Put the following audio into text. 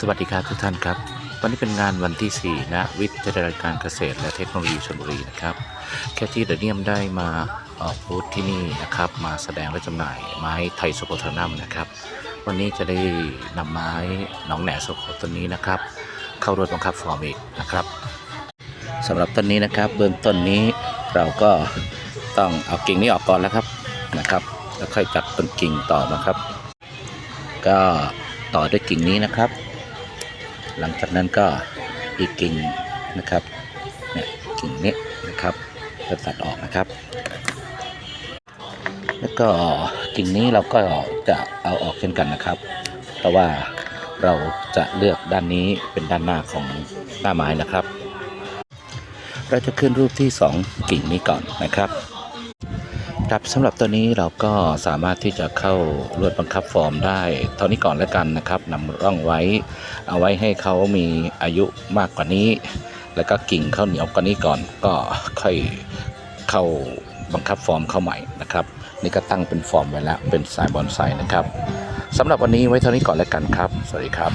สวัสดีครับทุกท่านครับ วันนี้เป็นงานวันที่ 4 นะ วิทยาลัยการเกษตรและเทคโนโลยีชลบุรีนะครับ แคทที่เดเนียมได้มาออกบูธที่นี่นะครับ มาแสดงและจำหน่ายไม้ไทยโซโคเทอร์นัมนะครับ วันนี้จะได้นำไม้หนองแหน่โซโคต้นนี้นะครับ เข้ารถบังคับฟอร์มอีกนะครับสำหรับต้นนี้นะครับ เบื้องต้นนี้เราก็ต้องเอากิ่งนี้ออกก่อนแล้วครับนะครับ แล้วค่อยจัดต้นกิ่งต่อมาครับ ก็ต่อด้วยกิ่งนี้นะครับ หลังจากนั้นก็อีกกิ่งนะครับเนี่ยกิ่งนี้นะครับจะตัดออกนะครับ แล้วก็กิ่งนี้เราก็จะเอาออกเช่นกันนะครับ เพราะว่าเราจะเลือกด้านนี้เป็นด้านหน้าของหน้าไม้นะครับ เราจะขึ้นรูปที่ 2 กิ่งนี้ก่อนนะครับ ครับสำหรับตัวนี้เราก็สามารถที่จะเข้าลวดบังคับฟอร์มได้ เท่านี้ก่อนแล้วกันนะครับนำร่องไว้ เอาไว้ให้เขามีอายุมากกว่านี้ แล้วก็กิ่งเข้าเหนียวกว่านี้ก่อนก็ค่อยเข้าบังคับฟอร์มเข้าใหม่นะครับนี่ก็ตั้งเป็นฟอร์มไว้แล้วเป็นสายบอนไซนะครับสำหรับวันนี้ไว้เท่านี้ก่อนแล้วกันครับ สวัสดีครับ